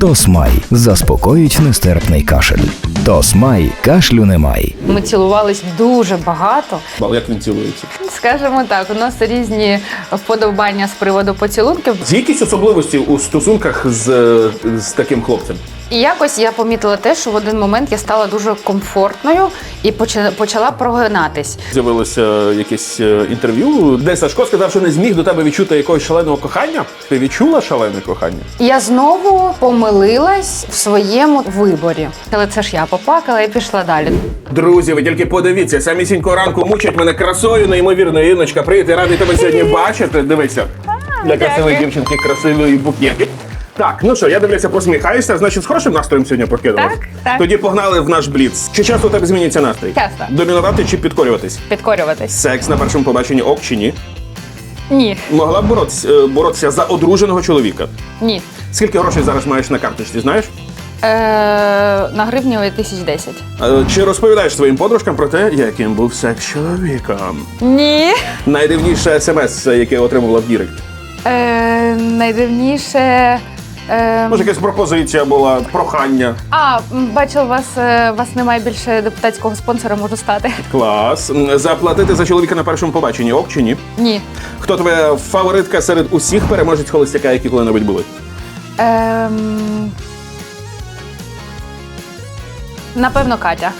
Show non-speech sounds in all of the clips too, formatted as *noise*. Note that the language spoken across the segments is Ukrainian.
Тосмай заспокоїть нестерпний кашель. Тосмай кашлю немає. Ми цілувались дуже багато. Бал, як він цілується? Скажімо так, у нас різні вподобання з приводу поцілунків. Є якісь особливості у стосунках з, з таким хлопцем? І якось я помітила те, що в один момент я стала дуже комфортною і поча- почала прогинатись. З'явилося якесь е, інтерв'ю, де Сашко сказав, що не зміг до тебе відчути якогось шаленого кохання. Ти відчула шалене кохання? Я знову помилилась в своєму виборі. Але це ж я поплакала і пішла далі. Друзі, ви тільки подивіться, самісінько ранку мучать мене красою, неймовірно, Іночка. Привіт, я радий тебе сьогодні бачити. Дивися. Для красивої дівчинки красивої букет. Так, ну що, я дивлюся, посміхаєшся, значить, з хорошим настроєм сьогодні прокинулась? Так, так. Тоді погнали в наш бліц. Чи часто у тебе змінюється настрій? Часто. Домінувати чи підкорюватись? Підкорюватись. Секс на першому побаченні ок чи ні? Ні, Могла б боротися, е, боротися за одруженого чоловіка. ні. Скільки грошей зараз маєш на карточці, знаєш? Е, на гривні 1010. Е, Чи розповідаєш своїм подружкам про те, яким був секс чоловіком? Ні. Найдивніше смс, яке отримувала в Дірект. Е, найдивніше. Е, Може, якась пропозиція була, прохання. а, м, бачила, у вас, е, вас немає більше депутатського спонсора, можу стати. Клас. М, Заплатити за чоловіка на першому побаченні, ок чи ні? Ні. Хто твоя фаворитка серед усіх переможець холостяка, які коли-небудь були? Ем, напевно, Катя.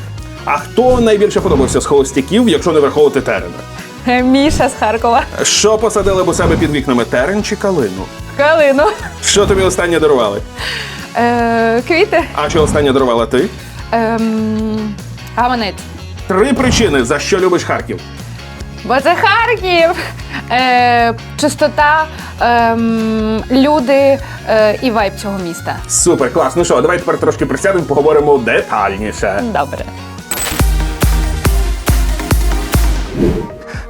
А хто найбільше подобався з холостяків, якщо не враховувати терена? Е, Міша з Харкова. Що посадили б у себе під вікнами терен чи калину? Калину. Що тобі останнє дарували? Е, квіти. А що останнє дарувала ти? Ем, гаманець. Три причини, за що любиш Харків. Бо це Харків. Е, чистота, ем, люди е, і вайб цього міста. Супер, клас. Ну що, давай тепер трошки присядемо, поговоримо детальніше. Добре.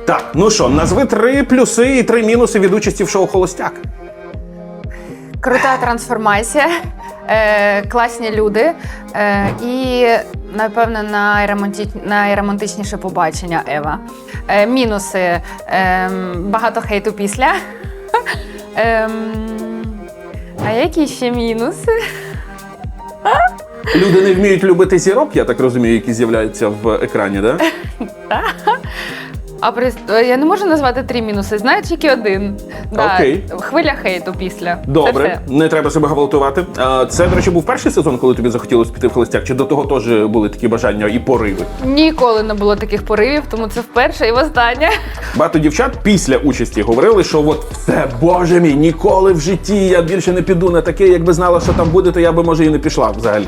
Так, ну що, назви три плюси і три мінуси від участі в шоу Холостяк. Крута трансформація, е, класні люди е, і, напевно, найроманті... найромантичніше побачення Ева. Е, мінуси е, багато хейту після. *laughs* Ем, а які ще мінуси? Люди не вміють любити зірок, я так розумію, які з'являються в екрані, да? *laughs* А при... я не можу назвати три мінуси, знаю тільки один. Окей. Хвиля хейту після. Добре, все. не треба себе гвалтувати. Це, до речі, був перший сезон, коли тобі захотілося піти в холостяк, чи до того теж були такі бажання і пориви? Ніколи не було таких поривів, тому це вперше і востаннє. Багато дівчат після участі говорили, що от все, боже мій, ніколи в житті я більше не піду на таке, якби знала, що там буде, то я би може і не пішла взагалі.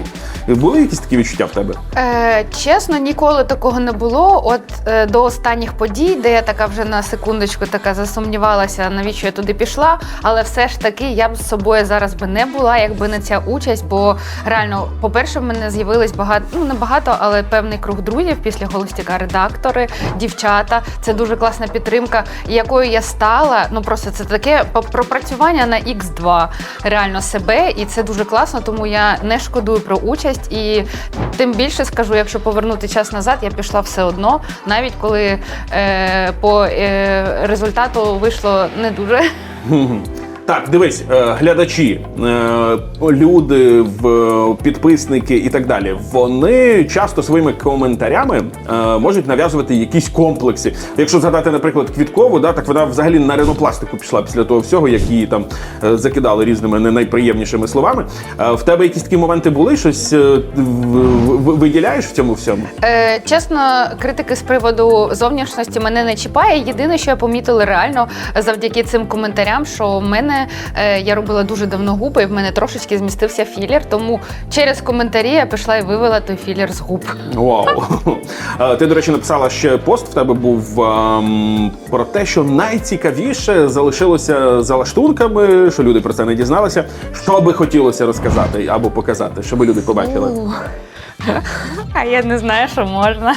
Були якісь такі відчуття в тебе? Е, чесно, ніколи такого не було. От е, до останніх подій, де я така вже на секундочку така засумнівалася, навіщо я туди пішла. Але все ж таки я б з собою зараз би не була, якби не ця участь. Бо реально, по-перше, в мене з'явилось багато, ну не багато, але певний круг друзів після холостяка, редактори, дівчата. Це дуже класна підтримка, якою я стала. Ну просто це таке пропрацювання на X2 реально себе, і це дуже класно, тому я не шкодую про участь. І тим більше скажу, якщо повернути час назад, я пішла все одно, навіть коли е, по е, результату вийшло не дуже. *laughs* Так, дивись, е, глядачі, е, люди, підписники і так далі. Вони часто своїми коментарями е, можуть нав'язувати якісь комплекси. Якщо згадати, наприклад, квіткову, да, так вона взагалі на ринопластику пішла після того всього, як її там е, закидали різними не найприємнішими словами. Е, В тебе якісь такі моменти були? Щось е, виділяєш в цьому всьому? Е, чесно, критики з приводу зовнішності мене не чіпає. Єдине, що я помітила реально завдяки цим коментарям, що в мене е, я робила дуже давно губи, і в мене трошечки змістився філер. Тому через коментарі я пішла і вивела той філер з губ. Вау. Е, Ти, до речі, написала ще пост в тебе був ем, про те, що найцікавіше залишилося за лаштунками, що люди про це не дізналися. Що би хотілося розказати або показати, щоб люди побачили. А я не знаю, що можна.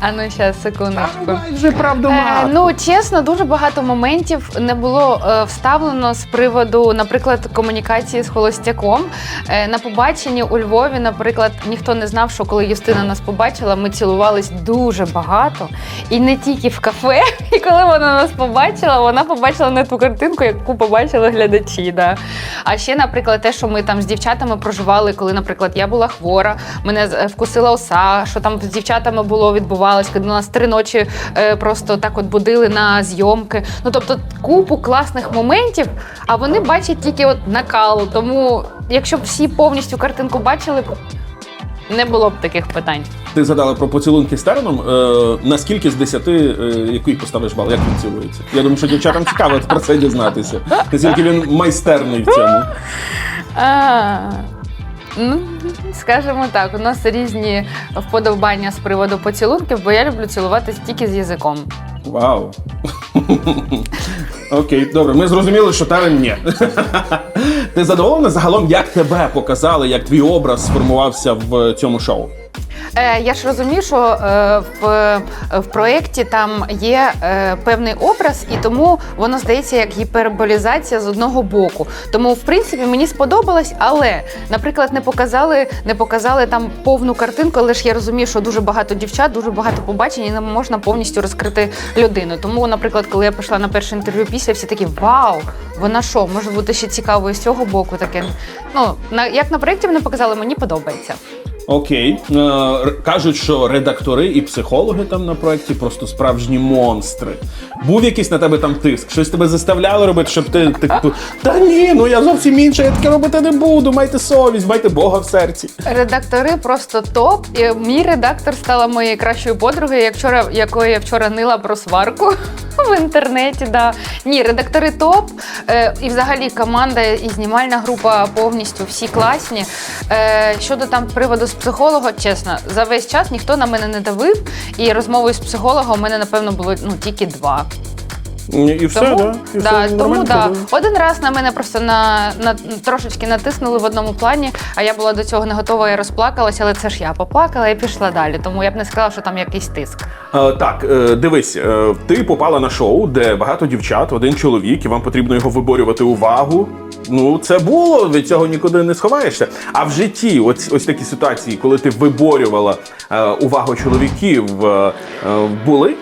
А ну зараз, секундочку. Вже правду Е, ну чесно, дуже багато моментів не було е, вставлено з приводу, наприклад, комунікації з холостяком. Е, На побаченні у Львові, наприклад, ніхто не знав, що коли Юстина нас побачила, ми цілувались дуже багато. І не тільки в кафе. *laughs* І коли вона нас побачила, вона побачила не ту картинку, яку побачили глядачі. Да. А ще, наприклад, те, що ми там з дівчатами проживали, коли, наприклад, я була хвора, мене з- вкусила оса, що там з дівчатами було відбувалось, коли нас три ночі е, просто так от будили на зйомки. Ну тобто купу класних моментів, а вони бачать тільки от накал. Тому, якщо б всі повністю картинку бачили, не було б таких питань. Ти згадала про поцілунки з Тереном. Е, наскільки з 10 е, який поставиш бал? Як він цілується? Я думаю, що дівчатам цікаво про це дізнатися. Наскільки він майстерний в цьому. Ну, скажімо так, у нас різні вподобання з приводу поцілунків, бо я люблю цілуватись тільки з язиком. Вау. Окей, добре, ми зрозуміли, що тебе ні. Ти задоволена загалом, як тебе показали, як твій образ сформувався в цьому шоу? Е, я ж розумію, що е, в, в проєкті там є е, певний образ, і тому воно здається як гіперболізація з одного боку. Тому, в принципі, мені сподобалось, але, наприклад, не показали, не показали там повну картинку, але ж я розумію, що дуже багато дівчат, дуже багато побачень, і не можна повністю розкрити людину. Тому, наприклад, коли я пішла на перше інтерв'ю після, всі такі вау, вона що, може бути ще цікавою з цього боку. Таке. Ну, на, як на проєкті мене показали, мені подобається. Окей. Е, кажуть, що редактори і психологи там на проєкті просто справжні монстри. Був якийсь на тебе там тиск? Щось тебе заставляли робити, щоб ти типу, та ні, ну я зовсім інше, я таке робити не буду. Майте совість, майте Бога в серці. Редактори просто топ. І мій редактор стала моєю кращою подругою, як вчора, якої я вчора нила про сварку *laughs* в інтернеті. Да. Ні, редактори топ. Е, і взагалі команда і знімальна група повністю всі класні. Е, щодо там приводу психолога, чесно, за весь час ніхто на мене не давив. І розмови з психологом у мене, напевно, було ну, тільки два. І все, Тому, да? І да, все тому да. да. один раз на мене просто на, на трошечки натиснули в одному плані, а я була до цього не готова і розплакалася, але це ж я поплакала і пішла далі. Тому я б не сказала, що там якийсь тиск. Е, так, е, дивись, е, ти попала на шоу, де багато дівчат, один чоловік, і вам потрібно його виборювати увагу. Ну, це було, від цього нікуди не сховаєшся. А в житті, ось, ось такі ситуації, коли ти виборювала е, увагу чоловіків, е, е, були?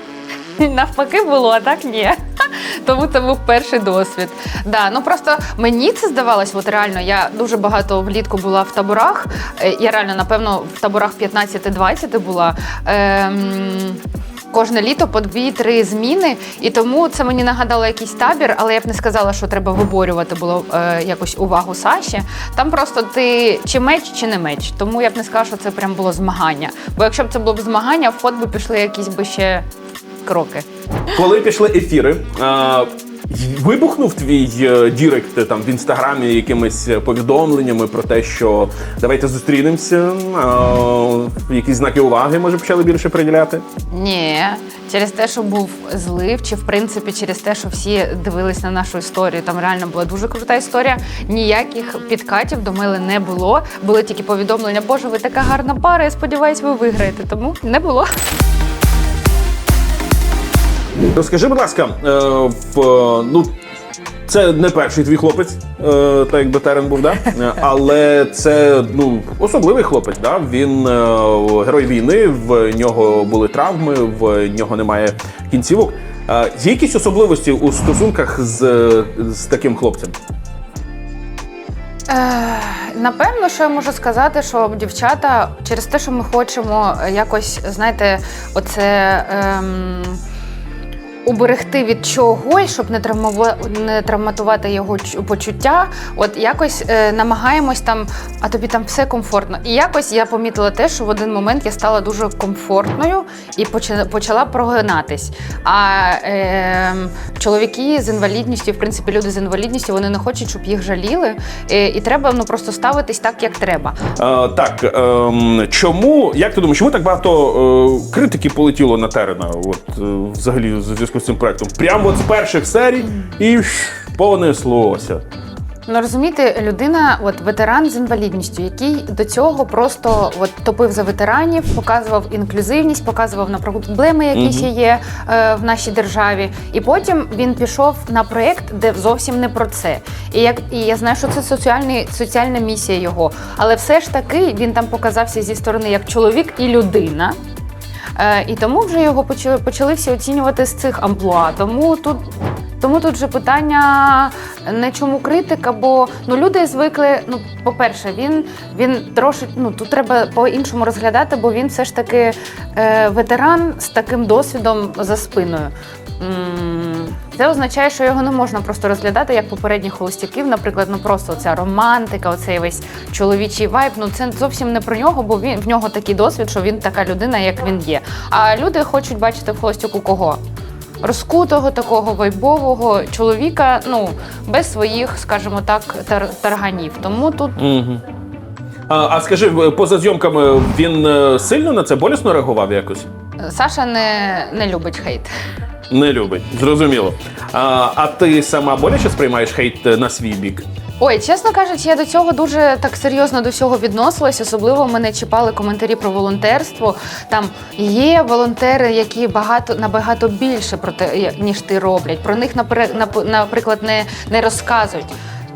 Навпаки було, а так ні. *laughs* Тому це був перший досвід. Да, ну просто мені це здавалось, от реально, я дуже багато влітку була в таборах. Е, Я реально, напевно, в таборах 15-20 була. Ем... Кожне літо по дві-три зміни, і тому це мені нагадало якийсь табір, але я б не сказала, що треба виборювати було е, якось увагу Саші. Там просто ти чи меч, чи не меч. Тому я б не сказала, що це прям було змагання. Бо якщо б це було б змагання, в ход би пішли якісь би ще кроки. Коли пішли ефіри, е, вибухнув твій е, дірект там в інстаграмі якимись повідомленнями про те, що давайте зустрінемося, е, якісь знаки уваги може почали більше приділяти. Ні, через те, що був злив, чи в принципі через те, що всі дивились на нашу історію. Там реально була дуже крута історія. Ніяких підкатів до мене не було. Були тільки повідомлення, Боже, ви така гарна пара. Я сподіваюся, ви виграєте. Тому не було. Розкажи, будь ласка, е, в, е, ну, це не перший твій хлопець, е, так якби Терен був, да? Е, але це ну, особливий хлопець. Да? Він е, герой війни, в нього були травми, в нього немає кінцівок. Е, Є якісь особливості у стосунках з, з таким хлопцем? Напевно, що я можу сказати, що дівчата через те, що ми хочемо якось, знаєте, оце. Ем... Уберегти від чогось, щоб не травмува... не травматувати його почуття. От якось е, намагаємось там, а тобі там все комфортно. І якось я помітила те, що в один момент я стала дуже комфортною і почала, прогинатись. А е, чоловіки з інвалідністю, в принципі, люди з інвалідністю, вони не хочуть, щоб їх жаліли. Е, і треба ну просто ставитись так, як треба. Е, так, ем, чому, як ти думаєш, чому так багато е, критики полетіло на Терена? От, е, взагалі, в зв'язку з цим проектом? Прямо от з перших серій і понеслося. Ну розумієте, людина, от ветеран з інвалідністю, який до цього просто от топив за ветеранів, показував інклюзивність, показував на проблеми, які ще є е, в нашій державі. І потім він пішов на проєкт, де зовсім не про це. І як і я знаю, що це соціальний соціальна місія його, але все ж таки він там показався зі сторони як чоловік і людина. Е, і тому вже його почали, почали всі оцінювати з цих амплуа. Тому тут, тому тут же питання не чому критика, бо ну люди звикли. Ну, по-перше, він, він трошки ну тут треба по-іншому розглядати, бо він все ж таки е, ветеран з таким досвідом за спиною. Це означає, що його не можна просто розглядати як попередніх холостяків, наприклад, ну просто ця романтика, оцей весь чоловічий вайб. Ну це зовсім не про нього, бо він в нього такий досвід, що він така людина, як він є. А люди хочуть бачити в холостяку кого? Розкутого, такого вайбового чоловіка, ну без своїх, скажімо так, тар- тарганів. Тому тут Угу. А, а скажи, поза зйомками він е, сильно на це болісно реагував якось? Саша не, не любить хейт. Не любить, зрозуміло. А, а ти сама боляче сприймаєш хейт е, на свій бік? Ой, чесно кажучи, я до цього дуже так серйозно до всього відносилась. Особливо мене чіпали коментарі про волонтерство. Там є волонтери, які багато набагато більше про те, ніж ти роблять. Про них напри- наприклад, не, не розказують.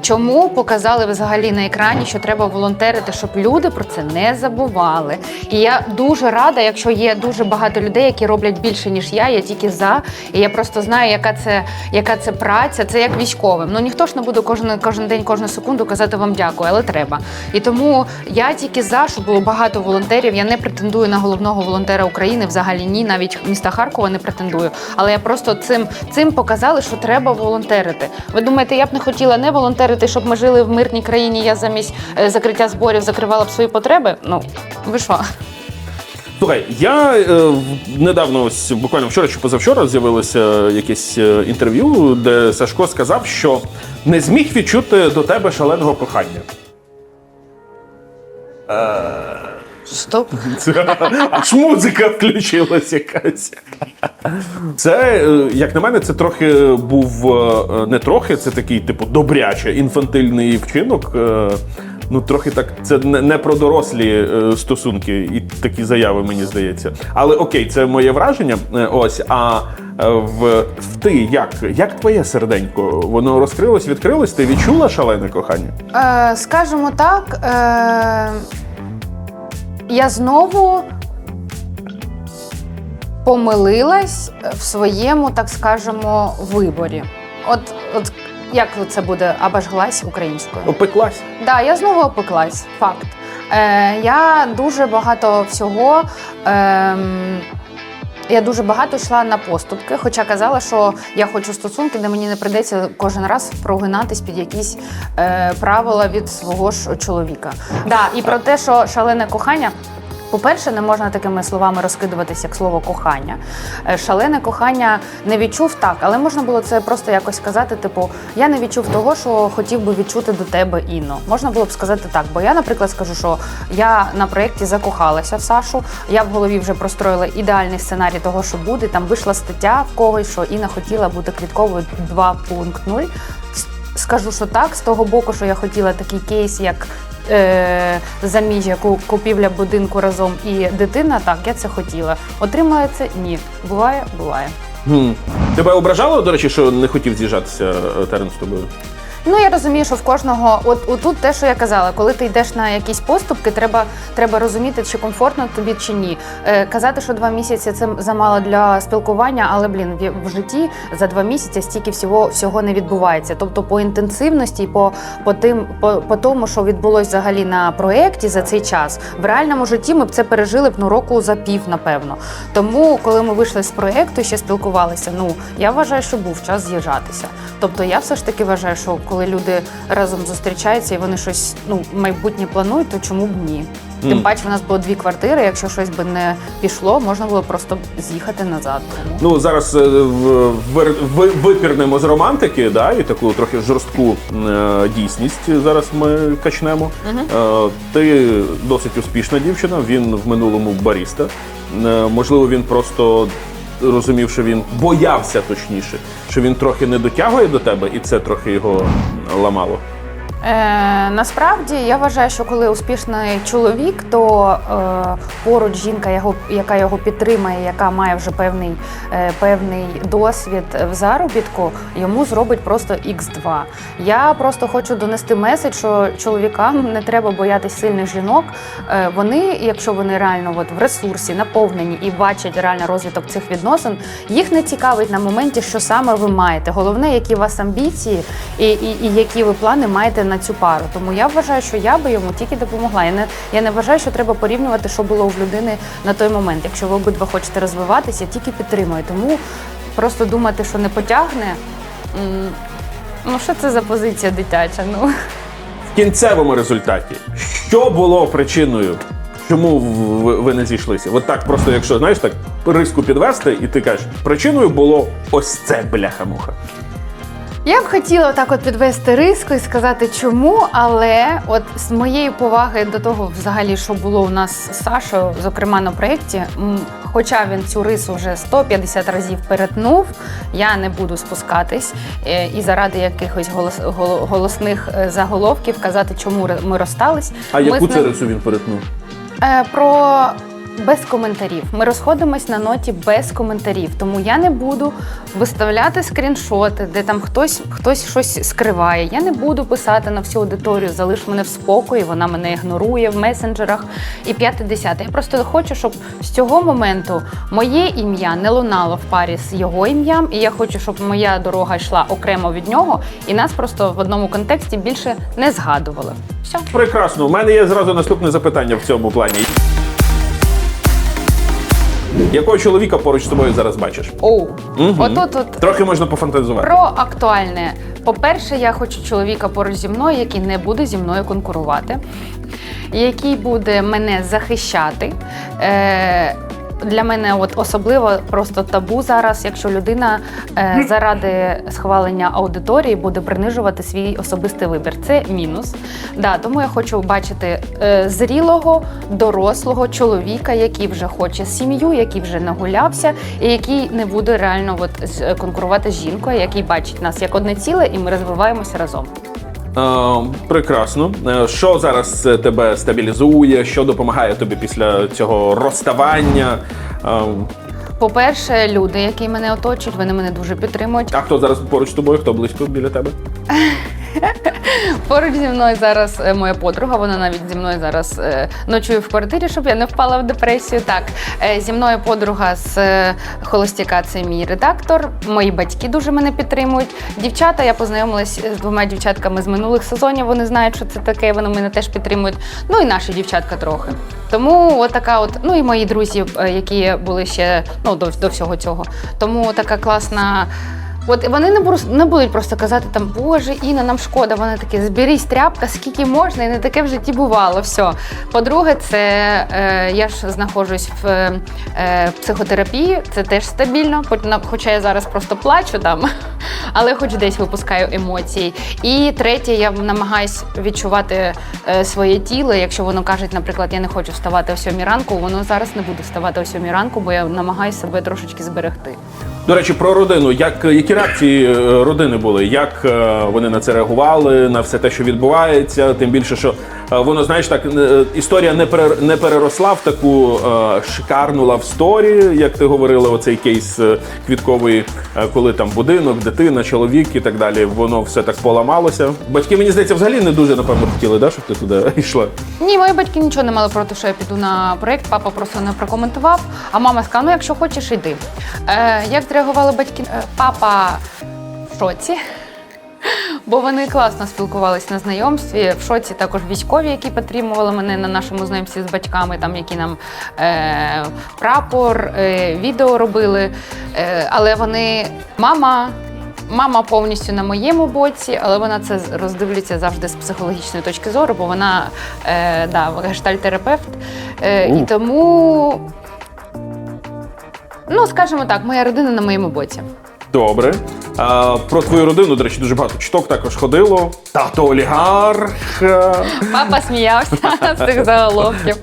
Чому показали взагалі на екрані, що треба волонтерити, щоб люди про це не забували? І я дуже рада, якщо є дуже багато людей, які роблять більше ніж я. Я тільки за. І я просто знаю, яка це, яка це праця. Це як військовим. Ну ніхто ж не буде кожен, кожен день, кожну секунду казати вам дякую, але треба. І тому я тільки за, щоб було багато волонтерів. Я не претендую на головного волонтера України. Взагалі ні, навіть міста Харкова не претендую. Але я просто цим цим показали, що треба волонтерити. Ви думаєте, я б не хотіла не волонтерити, щоб ми жили в мирній країні? Я замість е, закриття зборів закривала б свої потреби? Ну ви що? Слухай, я е, недавно, ось буквально вчора чи позавчора, з'явилося якесь е, інтерв'ю, де Сашко сказав, що не зміг відчути до тебе шаленого кохання. Стоп. Це- *laughs* Аж музика включилась якась. Це, е, як на мене, це трохи був е, не трохи, це такий, типу, добряче, інфантильний вчинок. Е, Ну, трохи так, це не, не про дорослі е, стосунки і такі заяви, мені здається. Але окей, це моє враження. Е, Ось, а в, в ти як? Як твоє серденько? Воно розкрилось, відкрилось? Ти відчула шалене кохання? Е, скажімо так, е, я знову помилилась в своєму, так скажемо, виборі. От, от як це буде обожглась українською? Опеклась? Да, я знову опеклась. Факт. Е, я дуже багато всього. ем, я дуже багато йшла на поступки, хоча казала, що я хочу стосунки, де мені не прийдеться кожен раз прогинатись під якісь е, правила від свого ж чоловіка. Да, і про те, що шалене кохання. По-перше, не можна такими словами розкидуватись, як слово кохання. Е, Шалене кохання не відчув так, але можна було це просто якось сказати: типу, я не відчув того, що хотів би відчути до тебе Інно. Можна було б сказати так, бо я, наприклад, скажу, що я на проєкті закохалася в Сашу. Я в голові вже простроїла ідеальний сценарій того, що буде. Там вийшла стаття в когось, що Інна хотіла бути квітковою 2.0. Скажу, що так, з того боку, що я хотіла такий кейс, як заміжжя, яку купівля будинку разом і дитина, так, я це хотіла. Отримає це? Ні. Буває, буває. Хм. Тебе ображало, до речі, що не хотів з'їжджатися е, Терен з тобою? Ну я розумію, що в кожного, от отут те, що я казала, коли ти йдеш на якісь поступки, треба, треба розуміти, чи комфортно тобі чи ні. Е, казати, що два місяці це замало для спілкування, але блін, в, житті за два місяці стільки всього всього не відбувається. Тобто по інтенсивності, по, по тим, по, по тому, що відбулось взагалі на проєкті за цей час, в реальному житті ми б це пережили б ну року за пів, напевно. Тому, коли ми вийшли з проєкту, ще спілкувалися. Ну я вважаю, що був час з'їжджатися. Тобто я все ж таки вважаю, що коли люди разом зустрічаються і вони щось ну майбутнє планують, то чому б ні? Тим Мгм. паче, у нас було дві квартири. Якщо щось би не пішло, можна було просто з'їхати назад. Ну зараз е, в- випірнемо з романтики, да, і таку трохи жорстку е, дійсність зараз ми качнемо. Е, ти досить успішна дівчина, він в минулому баріста. Можливо, він просто розумів, що він боявся точніше, що він трохи не дотягує до тебе, і це трохи його ламало. Е, насправді я вважаю, що коли успішний чоловік, то е, поруч жінка, його, яка його підтримає, яка має вже певний, е, певний досвід в заробітку, йому зробить просто X2. Я просто хочу донести меседж, що чоловікам не треба боятися сильних жінок. Е, вони, якщо вони реально от в ресурсі, наповнені і бачать реально розвиток цих відносин, їх не цікавить на моменті, що саме ви маєте. Головне, які у вас амбіції і, і, і які ви плани маєте на цю пару. Тому я вважаю, що я би йому тільки допомогла. Я не, я не вважаю, що треба порівнювати, що було в людини на той момент. Якщо ви обидва хочете розвиватися, я тільки підтримую. Тому просто думати, що не потягне. Ну, що це за позиція дитяча? Ну В кінцевому результаті, що було причиною, чому ви не зійшлися? От так просто, якщо знаєш, так риску підвести, і ти кажеш, причиною було ось це бляха-муха. Я б хотіла так от підвести риску і сказати, чому, але от з моєї поваги до того, взагалі, що було у нас з Сашою, зокрема на проєкті, хоча він цю рису вже 150 разів перетнув, я не буду спускатись е, і заради якихось голос, голосних е, заголовків казати, чому ми розстались. А Ми яку це ним- рису він перетнув? Е, Про без коментарів. Ми розходимось на ноті без коментарів. Тому я не буду виставляти скріншоти, де там хтось хтось щось скриває. Я не буду писати на всю аудиторію, залиш мене в спокої, вона мене ігнорує в месенджерах і п'яте десяте. Я просто хочу, щоб з цього моменту моє ім'я не лунало в парі з його ім'ям, і я хочу, щоб моя дорога йшла окремо від нього, і нас просто в одному контексті більше не згадували. Все. Прекрасно. У мене є зразу наступне запитання в цьому плані. Якого чоловіка поруч з тобою зараз бачиш? Оу, Угу. отут от Трохи можна пофантазувати. Про актуальне. По-перше, я хочу чоловіка поруч зі мною, який не буде зі мною конкурувати, який буде мене захищати. Е- для мене от особливо просто табу зараз, якщо людина е, заради схвалення аудиторії буде принижувати свій особистий вибір. Це мінус. Да, тому я хочу бачити е, зрілого, дорослого чоловіка, який вже хоче сім'ю, який вже нагулявся, і який не буде реально от, конкурувати з жінкою, який бачить нас як одне ціле, і ми розвиваємося разом. Е, прекрасно. Е, Що зараз е, тебе стабілізує? Що допомагає тобі після цього розставання? По-перше, люди, які мене оточують, вони мене дуже підтримують. А хто зараз поруч з тобою? Хто близько біля тебе? *laughs* *laughs* Поруч зі мною зараз е, моя подруга. Вона навіть зі мною зараз е, ночує в квартирі, щоб я не впала в депресію. Так, е, зі мною подруга з холостяка, це мій редактор. Мої батьки дуже мене підтримують. Дівчата, я познайомилась з двома дівчатками з минулих сезонів. Вони знають, що це таке. Вони мене теж підтримують. Ну і наші дівчатка трохи. Тому от така, от, ну і мої друзі, які були ще ну до, до всього цього. Тому така класна. От вони не будуть, не будуть просто казати там Боже, Інна, нам шкода. Вони такі зберись тряпка, скільки можна, і не таке в житті бувало. Все. По-друге, це е, я ж знаходжусь в е, психотерапії, це теж стабільно, хоча я зараз просто плачу там, *laughs* але хоч десь випускаю емоції. І третє, я намагаюсь відчувати е, своє тіло. Якщо воно каже, наприклад, я не хочу вставати о сьомій ранку, воно зараз не буде вставати о сьомій ранку, бо я намагаюся себе трошечки зберегти. До речі, про родину. Як, які реакції е, родини були? Як е, вони на це реагували, на все те, що відбувається? Тим більше, що е, воно, знаєш, так історія не не переросла в таку шикарну лавсторі, як ти говорила, оцей кейс квітковий, е, коли там будинок, дитина, чоловік і так далі. Воно все так поламалося. Батьки, мені здається, взагалі не дуже напевно хотіли, да, щоб ти туди *laughs* йшла. Ні, мої батьки нічого не мали проти, що я піду на проєкт. Папа просто не прокоментував. А мама сказала: ну якщо хочеш, йди. Е, як зреагували батьки? Е, папа в шоці. Бо вони класно спілкувалися на знайомстві. В шоці також військові, які підтримували мене на нашому знайомстві з батьками, там які нам е, прапор, е, відео робили. Е, але вони мама. Мама повністю на моєму боці, але вона це роздивляться завжди з психологічної точки зору, бо вона е, да, гештальтерапевт. Е, і тому, ну скажімо так, моя родина на моєму боці. Добре. А, про твою родину, до речі, дуже багато чуток також ходило. Тато олігарх. Папа сміявся з цих заголовків.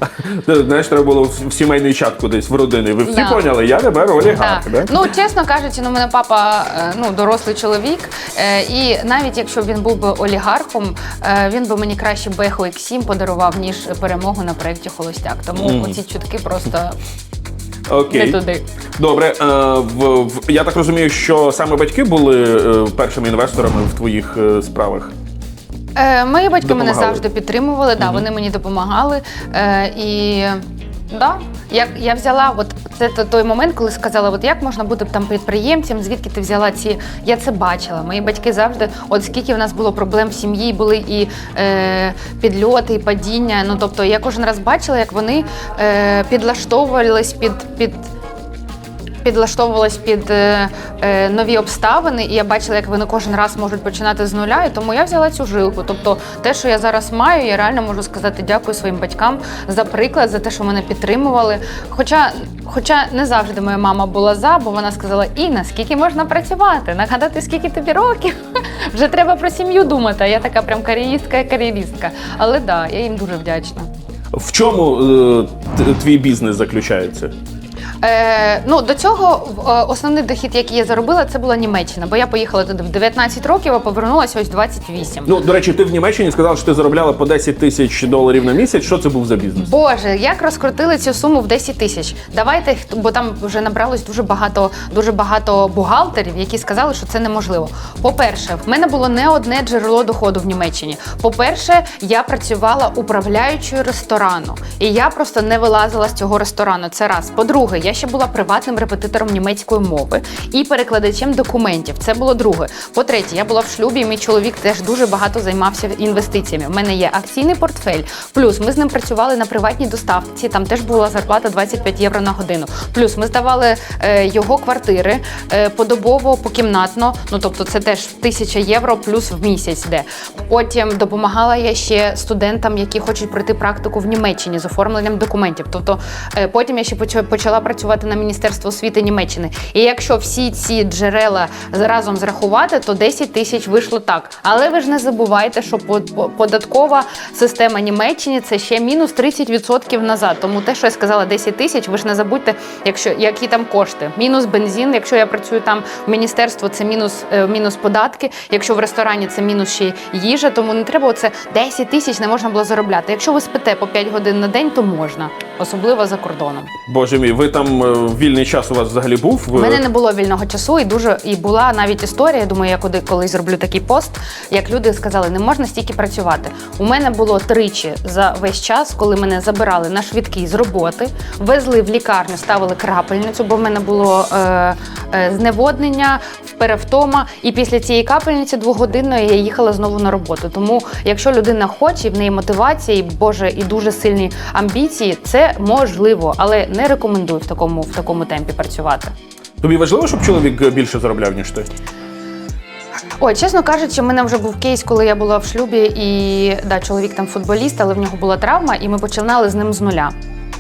Ти Знаєш, треба було в сімейний чат кудись в родини. Ви всі Да. поняли, я тепер олігарх. Да? Ну, чесно кажучи, ну, у мене папа е, ну, дорослий чоловік. е, І навіть якщо б він був би олігархом, е, він би мені краще Беху X7 подарував, ніж перемогу на проєкті Холостяк. Тому оці чутки просто Окей. не туди. Добре, е, в, в, я так розумію, що саме батьки були е, першими інвесторами в твоїх е, справах. Е, мої батьки мене Допомагали. завжди підтримували, да, вони мені допомагали. Е, і да, я, я взяла, от це той момент, коли сказала, от як можна бути там підприємцем, звідки ти взяла ці. Я це бачила. Мої батьки завжди, от скільки в нас було проблем в сім'ї, були і е, підльоти, і падіння. Ну тобто я кожен раз бачила, як вони е, підлаштовувались під. під Підлаштовувалась під е, е, нові обставини, і я бачила, як вони кожен раз можуть починати з нуля. І тому я взяла цю жилку. Тобто, те, що я зараз маю, я реально можу сказати дякую своїм батькам за приклад, за те, що мене підтримували. Хоча, хоча не завжди моя мама була за, бо вона сказала: Інна, скільки можна працювати? Нагадати, скільки тобі років? *laughs* Вже треба про сім'ю думати. А я така прям кар'єристка кар'єристка. Але да, я їм дуже вдячна. В чому е, твій бізнес заключається? Е, ну до цього в- е, основний дохід, який я заробила, це була Німеччина, бо я поїхала туди в 19 років, а повернулася ось 28. Ну, до речі, ти в Німеччині сказав, що ти заробляла по 10 тисяч доларів на місяць. Що це був за бізнес? Боже, як розкрутили цю суму в 10 тисяч? Давайте, бо там вже набралось дуже багато, дуже багато бухгалтерів, які сказали, що це неможливо. По-перше, в мене було не одне джерело доходу в Німеччині. По-перше, я працювала управляючою ресторану, і я просто не вилазила з цього ресторану. Це раз. По-друге, я ще була приватним репетитором німецької мови і перекладачем документів. Це було друге. По-третє, я була в шлюбі, і мій чоловік теж дуже багато займався інвестиціями. У мене є акційний портфель. Плюс ми з ним працювали на приватній доставці. Там теж була зарплата 25 євро на годину. Плюс ми здавали е, його квартири е, подобово, покімнатно. Ну тобто, це теж тисяча євро плюс в місяць. Де потім допомагала я ще студентам, які хочуть пройти практику в Німеччині з оформленням документів. Тобто, е, потім я ще почала працювати на міністерство освіти Німеччини. І якщо всі ці джерела разом зрахувати, то 10 тисяч вийшло так. Але ви ж не забувайте, що по- по- податкова система Німеччини це ще мінус 30% назад. Тому те, що я сказала, 10 тисяч, ви ж не забудьте, якщо які там кошти. Мінус бензин, якщо я працюю там в міністерство, це мінус, е, мінус податки. Якщо в ресторані це мінус ще їжа, тому не треба оце 10 тисяч не можна було заробляти. Якщо ви спите по 5 годин на день, то можна, особливо за кордоном. Боже мій, ви там е, вільний час у вас взагалі був? У мене не було вільного часу, і дуже і була навіть історія. Думаю, я куди колись зроблю такий пост. Як люди сказали, не можна стільки працювати. У мене було тричі за весь час, коли мене забирали на швидкий з роботи, везли в лікарню, ставили крапельницю, бо в мене було е, е, зневоднення, перевтома. І після цієї капельниці двогодинної я їхала знову на роботу. Тому, якщо людина хоче, і в неї мотивація, і боже, і дуже сильні амбіції, це можливо, але не рекомендую в в такому темпі працювати. Тобі важливо, щоб чоловік більше заробляв, ніж ти? Ой, чесно кажучи, в мене вже був кейс, коли я була в шлюбі, і да, чоловік там футболіст, але в нього була травма, і ми починали з ним з нуля.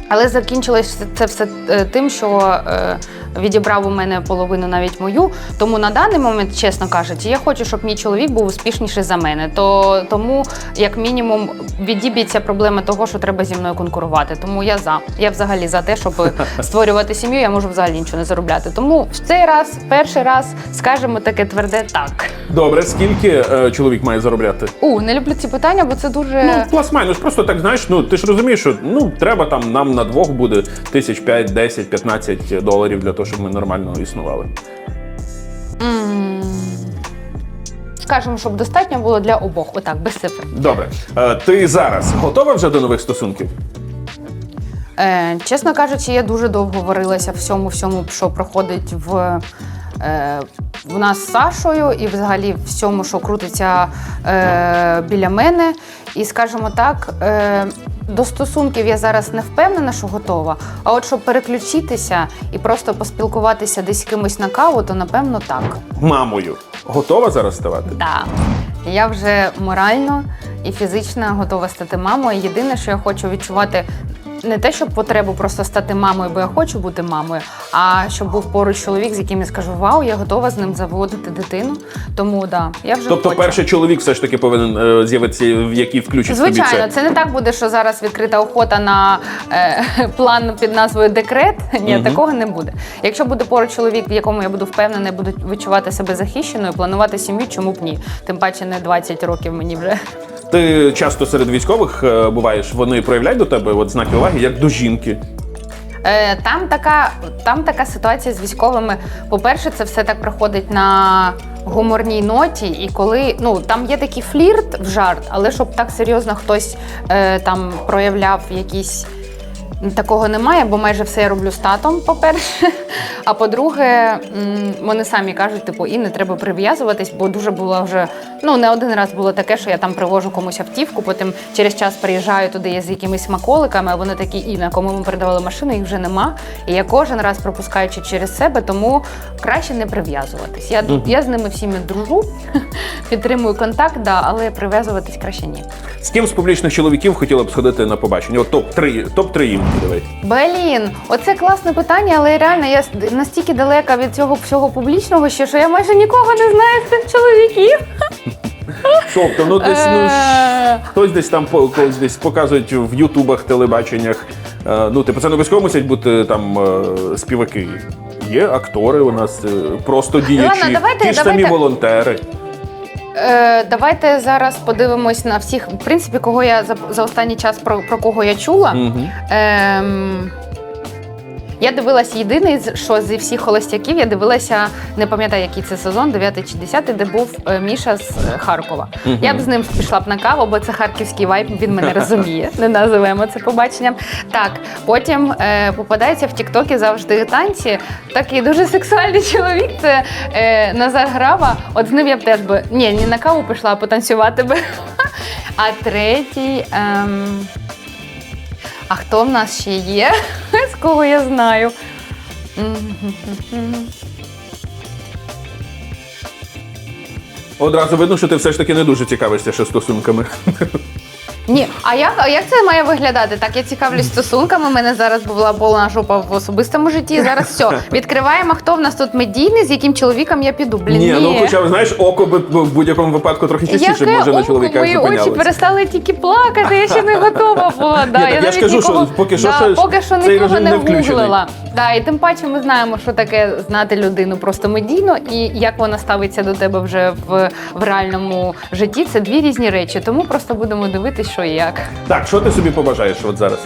Але закінчилось це все е, тим, що е, відібрав у мене половину навіть мою. Тому на даний момент, чесно кажучи, я хочу, щоб мій чоловік був успішніший за мене. То тому, як мінімум, відіб'ється проблема того, що треба зі мною конкурувати. Тому я за. Я взагалі за те, щоб *laughs* створювати сім'ю, я можу взагалі нічого не заробляти. Тому в цей раз, перший раз, скажемо таке тверде так. Добре, скільки е, чоловік має заробляти? У, не люблю ці питання, бо це дуже. Ну, плюс-майнус, просто так знаєш, ну ти ж розумієш, що ну треба там нам на двох буде тисяч п'ять, десять, п'ятнадцять доларів для того, щоб ми нормально існували. Скажемо, щоб достатньо було для обох. Отак, без цифр. Добре, е, ти зараз готова вже до нових стосунків? Е, чесно кажучи, я дуже довго варилася всьому, всьому, що проходить в, е, в нас з Сашою, і взагалі всьому, що крутиться е, біля мене. І скажімо так, е, до стосунків я зараз не впевнена, що готова. А от щоб переключитися і просто поспілкуватися десь з кимось на каву, то напевно так. Мамою. Готова зараз ставати? Так. Я вже морально і фізично готова стати мамою. Єдине, що я хочу відчувати не те, щоб потребу просто стати мамою, бо я хочу бути мамою, а щоб був поруч чоловік, з яким я скажу, вау, я готова з ним заводити дитину. Тому да, я вже Тобто хочу. перший чоловік все ж таки повинен е, з'явитися, в який включить Звичайно, це. це не так буде, що зараз відкрита охота на е, план під назвою декрет. Ні, Мгм. такого не буде. Якщо буде поруч чоловік, в якому я буду впевнена, буду відчувати себе захищеною, планувати сім'ю, чому б ні? Тим паче не 20 років мені вже. Ти часто серед військових е, буваєш, вони проявляють до тебе от знаки уваги, як до жінки. Е, там така, там така ситуація з військовими. По-перше, це все так проходить на гуморній ноті, і коли ну там є такий флірт в жарт, але щоб так серйозно хтось е, там проявляв якісь. Такого немає, бо майже все я роблю з татом, по-перше. А по-друге, вони самі кажуть, типу, і не треба прив'язуватись, бо дуже було вже ну не один раз було таке, що я там привожу комусь автівку, потім через час приїжджаю туди я з якимись смаколиками, а вони такі, і на кому ми передавали машину, їх вже нема. І я кожен раз пропускаючи через себе, тому краще не прив'язуватись. Я, Мгм. я з ними всіми дружу, *laughs* підтримую контакт, да, але прив'язуватись краще ні. З ким з публічних чоловіків хотіла б сходити на побачення? От топ-3 топ-3 імені давай. Блін, оце класне питання, але реально я настільки далека від цього всього публічного, ще що я майже нікого не знаю з цих чоловіків. *laughs* Тобто, ну десь ну, Е, хтось десь там когось десь показують в ютубах, телебаченнях. Е, Ну, типу, це не обов'язково мусять бути там е, співаки. Є актори у нас, просто діячі, Ладно, давайте- ті ж самі волонтери. Е, давайте зараз подивимось на всіх, в принципі, кого я за, за останній час про, про кого я чула. Угу. Ем, я дивилася єдиний, що зі всіх холостяків, я дивилася, не пам'ятаю, який це сезон, 9 чи 10, де був е, Міша з е, Харкова. Мгм. Я б з ним пішла б на каву, бо це харківський вайб, він мене розуміє. Не називаємо це побаченням. Так, потім е, попадається в Тіктокі завжди танці. Такий дуже сексуальний чоловік. Це е, Назар Грава. От з ним я б теж би ні, не на каву пішла, а потанцювати би. *laughs* А третій. Ем... А хто в нас ще є? *laughs* З кого я знаю? Одразу видно, що ти все ж таки не дуже цікавишся ще стосунками. *laughs* Ні, а як, а як це має виглядати? Так, я цікавлюсь стосунками. У мене зараз була повна жопа в особистому житті. Зараз все. Відкриваємо, хто в нас тут медійний, з яким чоловіком я піду. Блін, ні. Ні, ну хоча б знаєш, око би в будь-якому випадку трохи частіше Яке може на око? чоловіках Мої очі перестали тільки плакати, я ще не готова була. Да, Ні, так я ж навіть кажу, що нікого- поки що да, ж поки що цей нікого режим не не включений. гуглила. Да, і тим паче ми знаємо, що таке знати людину просто медійно, і як вона ставиться до тебе вже в, в реальному житті. Це дві різні речі. Тому просто будемо дивитись, що і як. Так, що ти собі побажаєш от зараз?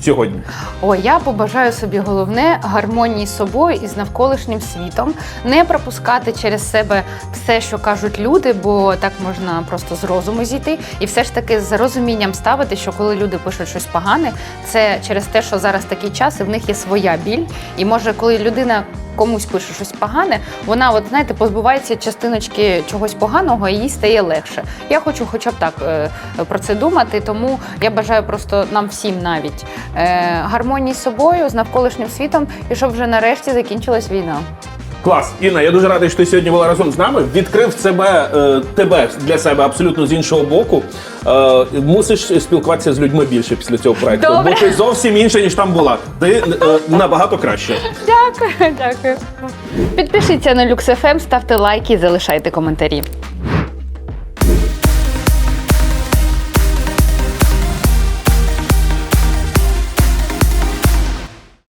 Сьогодні. О, я побажаю собі головне гармонії з собою і з навколишнім світом, не пропускати через себе все, що кажуть люди, бо так можна просто з розуму зійти, і все ж таки з розумінням ставити, що коли люди пишуть щось погане, це через те, що зараз такий час, і в них є своя біль. І може, коли людина комусь пише щось погане, вона, от знаєте, позбувається частиночки чогось поганого, і їй стає легше. Я хочу, хоча б так е, про це думати. Тому я бажаю просто нам всім навіть е, гармонії з собою, з навколишнім світом, і щоб вже нарешті закінчилась війна. Клас, Інна, я дуже радий, що ти сьогодні була разом з нами. Відкрив себе, е, тебе для себе абсолютно з іншого боку. Е, мусиш спілкуватися з людьми більше після цього проекту. Добре. Бо ти зовсім інша, ніж там була. Ти е, набагато краще. Дякую, дякую. Підпишіться на LuxFM, ставте лайки і залишайте коментарі.